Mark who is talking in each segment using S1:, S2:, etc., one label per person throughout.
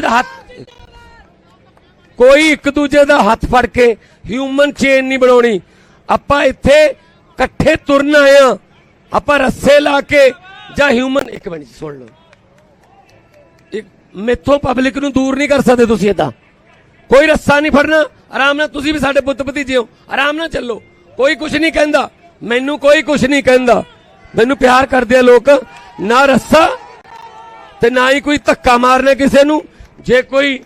S1: ਜਿਹਦਾ ਹੱਥ ਕੋਈ ਇੱਕ ਦੂਜੇ ਦਾ ਹੱਥ ਫੜ ਕੇ ਹਿਊਮਨ ਚੇਨ ਨਹੀਂ ਬਣਾਉਣੀ। ਆਪਾਂ ਇੱਥੇ ਇਕੱਠੇ ਤੁਰਨ ਆਏ ਆਪਾਂ ਰੱਸੇ ਲਾ ਕੇ ਜਾਂ ਹਿਊਮਨ ਇੱਕ ਮਿੰਟ ਸੁਣ ਲਓ। ਇੱਕ ਮੇਥੋਂ ਪਬਲਿਕ ਨੂੰ ਦੂਰ ਨਹੀਂ ਕਰ ਸਕਦੇ ਤੁਸੀਂ ਇਦਾਂ ਕੋਈ ਰੱਸਾ ਨਹੀਂ ਫੜਨਾ। ਆਰਾਮ ਨਾਲ ਤੁਸੀਂ ਵੀ ਸਾਡੇ ਪੁੱਤ ਭਤੀਜੇ ਹੋ। ਆਰਾਮ ਨਾਲ ਚੱਲੋ। ਕੋਈ ਕੁਝ ਨਹੀਂ ਕਹਿੰਦਾ। ਮੈਨੂੰ ਕੋਈ ਕੁਝ ਨਹੀਂ ਕਹਿੰਦਾ। ਮੈਨੂੰ ਪਿਆਰ ਕਰਦੇ ਆ ਲੋਕ। ਨਾ ਰੱਸਾ ਤੇ ਨਾ ਹੀ ਕੋਈ ਧੱਕਾ ਮਾਰਨਾ ਕਿਸੇ ਨੂੰ। ਜੇ ਕੋਈ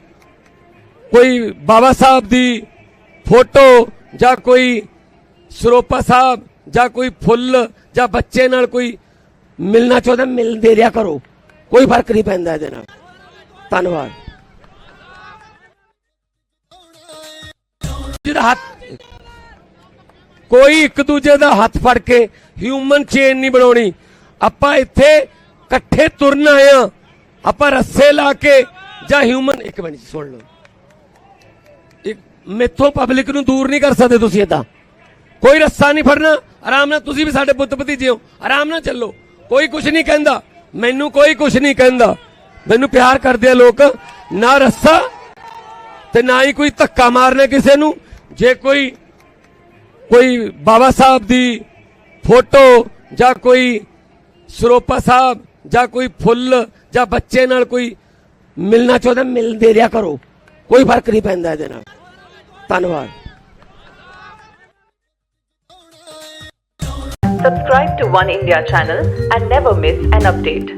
S1: ਕੋਈ ਬਾਬਾ ਸਾਹਿਬ ਦੀ ਫੋਟੋ ਜਾਂ ਕੋਈ ਸਰੋਪਾ ਸਾਹਿਬ ਜਾਂ ਕੋਈ ਫੁੱਲ ਜਾਂ ਬੱਚੇ ਨਾਲ ਕੋਈ ਮਿਲਣਾ ਚਾਹੁੰਦਾ ਮਿਲ ਦੇ ਰਿਆ ਕਰੋ। ਕੋਈ ਫ਼ਰਕ ਨਹੀਂ ਪੈਂਦਾ ਇਹਦੇ ਨਾਲ। ਧੰਨਵਾਦ। ਜਿਹਦਾ ਹੱਥ, ਕੋਈ ਇੱਕ ਦੂਜੇ ਦਾ ਹੱਥ ਫੜ ਕੇ ਹਿਊਮਨ ਚੇਨ ਨਹੀਂ ਬਣਾਉਣੀ। ਆਪਾਂ ਇੱਥੇ ਇਕੱਠੇ ਤੁਰਨ ਆਏ ਆ ਆਪਾਂ ਰੱਸੇ ਲਾ ਕੇ ਜਾਂ ਹਿਊਮਨ ਇੱਕ ਮਿੰਟ ਸੁਣ ਲਓ। ਇੱਕ ਮੇਥੋਂ ਪਬਲਿਕ ਨੂੰ ਦੂਰ ਨਹੀਂ ਕਰ ਸਕਦੇ ਤੁਸੀਂ ਇਦਾਂ ਕੋਈ ਰੱਸਾ ਨਹੀਂ ਫੜਨਾ। ਆਰਾਮ ਨਾਲ ਤੁਸੀਂ ਵੀ ਸਾਡੇ ਪੁੱਤ ਭਤੀਜੇ ਹੋ। ਆਰਾਮ ਨਾਲ ਚੱਲੋ। ਕੋਈ ਕੁਝ ਨਹੀਂ ਕਹਿੰਦਾ। ਮੈਨੂੰ ਕੋਈ ਕੁਝ ਨਹੀਂ ਕਹਿੰਦਾ। ਮੈਨੂੰ ਪਿਆਰ ਕਰਦੇ ਆ ਲੋਕ। ਨਾ ਰੱਸਾ ਤੇ ਨਾ ਹੀ ਕੋਈ ਧੱਕਾ ਮਾਰਨਾ ਕਿਸੇ ਨੂੰ। ਜੇ ਕੋਈ ਕੋਈ ਬਾਬਾ ਸਾਹਿਬ ਦੀ ਫੋਟੋ ਜਾਂ ਕੋਈ ਸਰੋਪਾ ਸਾਹਿਬ ਜਾਂ ਕੋਈ ਫੁੱਲ ਜਾਂ ਬੱਚੇ ਨਾਲ ਕੋਈ ਮਿਲਣਾ ਚਾਹੁੰਦਾ ਮਿਲ ਦੇ ਰਿਆ ਕਰੋ ਕੋਈ ਫ਼ਰਕ ਨਹੀਂ ਪੈਂਦਾ ਇਹਦੇ ਨਾਲ ਧੰਨਵਾਦ
S2: Subscribe to One India channel and never miss an update.